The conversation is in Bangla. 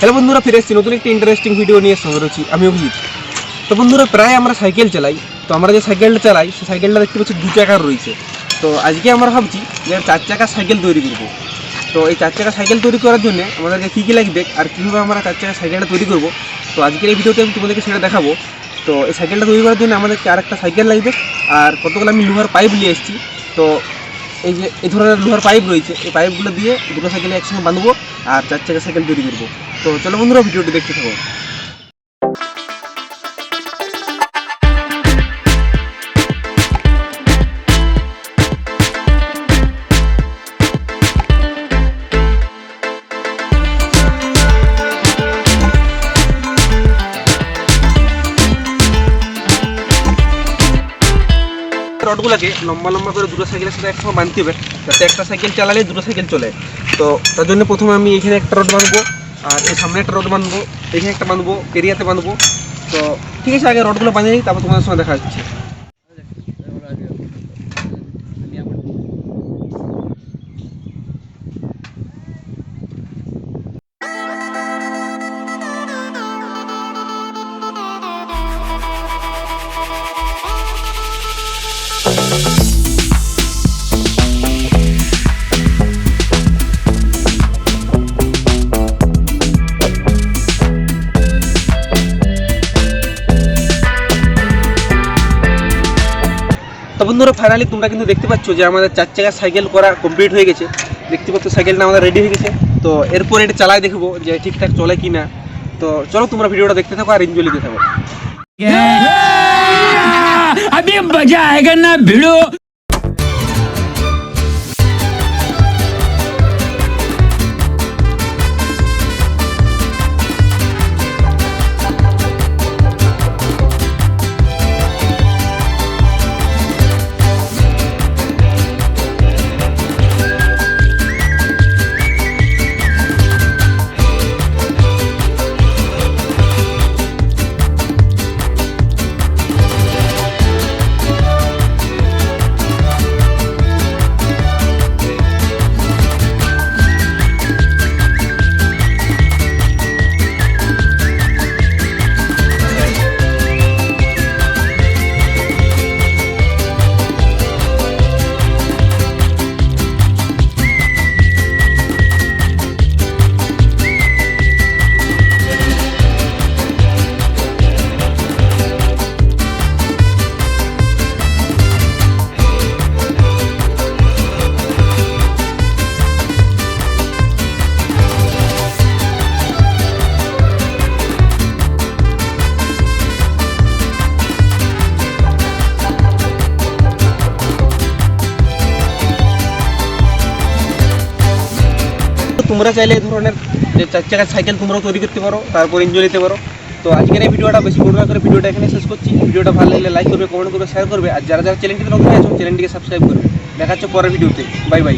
হ্যালো বন্ধুরা, ফিরে এসেছি নতুন একটি ইন্টারেস্টিং ভিডিও নিয়ে, সঙ্গে রয়েছি আমি অভিজিৎ। তো বন্ধুরা, প্রায় আমরা সাইকেল চালাই। তো আমরা যে সাইকেলটা চালাই, সেই সাইকেলটা দেখতে পাচ্ছি দু চাকার রয়েছে। তো আজকে আমরা ভাবছি যে চার চাকা সাইকেল তৈরি করব। তো এই চার চাকা সাইকেল তৈরি করার জন্য আমাদেরকে কী কী লাগবে আর কীভাবে আমরা চার চাকা সাইকেলটা তৈরি করব, তো আজকের এই ভিডিওতে আমি তোমাদেরকে সেটা দেখাবো। তো এই সাইকেলটা তৈরি করার জন্য আমাদেরকে আরেকটা সাইকেল লাগবে। আর কতগুলো আমি লোহার পাইপ নিয়ে এসেছি। তো এই যে, এই ধরনের লোহার পাইপ রয়েছে, এই পাইপগুলো দিয়ে দুটো সাইকেলে একসঙ্গে বাঁধবো আর চার চাকা সাইকেল তৈরি করব। তো চলো বন্ধুরা, ভিডিওটি দেখতে থাকো। রডগুলোকে লম্বা লম্বা করে দুটো সাইকেলের সাথে একসঙ্গে বাঁধতে হবে, যাতে একটা সাইকেল চালালে দুটো সাইকেল চলে। তো তার জন্য প্রথমে আমি এখানে একটা রড বাঁধবো। আর সামনে একটা রড বাঁধবো এখানে একটা বাঁধবো এরিয়াতে বাঁধবো তো ঠিক আছে, আগে রডগুলো বানিয়ে তারপর তোমাদের সঙ্গে দেখা যাচ্ছে তো বন্ধুরা ফাইনালি তোমরা কিন্তু দেখতে পাচ্ছ যে আমাদের চার চাকা সাইকেল করা কমপ্লিট হয়ে গেছে দেখতে পাচ্ছ সাইকেলটা আমাদের রেডি হয়ে গেছে তো এরপর এটা চালাই দেখবো যে ঠিকঠাক চলে কি না তো চলো তোমরা ভিডিওটা দেখতে থাকো আর এনজয় নিতে থাকো अभी मजा आएगा ना भिड़ो তোমরা চাইলে এই ধরনের চার চাকার সাইকেল তোমরাও তৈরি করতে পারো, তারপর এনজয় নিতে পারো। তো আজকের এই ভিডিওটা বেশি বড় না করে ভিডিওটা এখানে শেষ করছি। ভিডিওটা ভালো লাগলে লাইক করবে কমেন্ট করবে শেয়ার করবে। আর যারা যারা চ্যানেলটিতে নতুন আছো চ্যানেলটিকে সাবস্ক্রাইব করবে। দেখা পরের ভিডিওতে। Bye bye